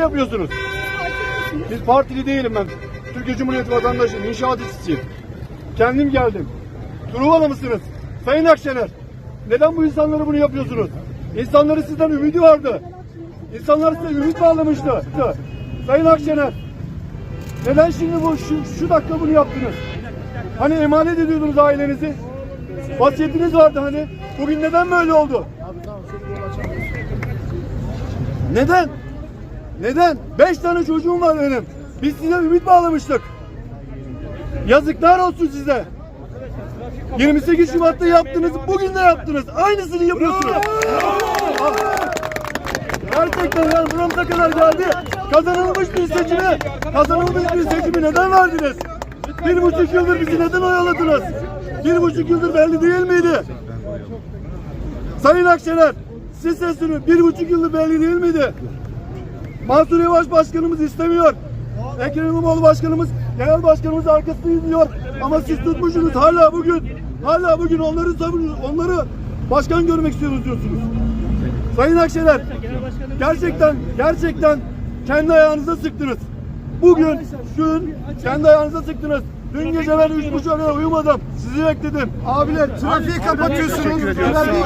yapıyorsunuz. Biz partili değilim ben. Türkiye Cumhuriyeti vatandaşıyım. İnşaat işçisiyim. Kendim geldim. Truvalı mısınız? Sayın Akşener. Neden bu insanlara bunu yapıyorsunuz? İnsanların sizden ümidi vardı. İnsanlar size ümit bağlamıştı. Sayın Akşener. Neden şimdi bu şu, şu dakika bunu yaptınız? Hani emanet ediyordunuz ailenizi? Vasiyetiniz vardı hani. Bugün neden böyle oldu? Neden? Neden? Beş tane çocuğum var benim. Biz size ümit bağlamıştık. Yazıklar olsun size. 28 Şubat'ta yaptınız, bugün de yaptınız. Aynısını yapıyorsunuz. Gerçekten yani buramıza kadar geldi. Kazanılmış bir seçimi, kazanılmış bir seçimi neden verdiniz? Bir buçuk yıldır bizi neden oyaladınız? Bir buçuk yıldır belli değil miydi? Sayın Akşener, siz sesini bir buçuk yıldır belli değil miydi? Mansur Yavaş başkanımız istemiyor. Ekrem İmamoğlu başkanımız, genel başkanımız arkasında izliyor. Ama siz tutmuşsunuz hala bugün, hala bugün onları onları başkan görmek istiyoruz diyorsunuz. Sayın Akşener, gerçekten, gerçekten kendi ayağınıza sıktınız. Bugün, dün kendi ayağınıza sıktınız. Dün gece ben üç buçuk uyumadım. Sizi bekledim. Abiler trafiği kapatıyorsunuz. Trafiği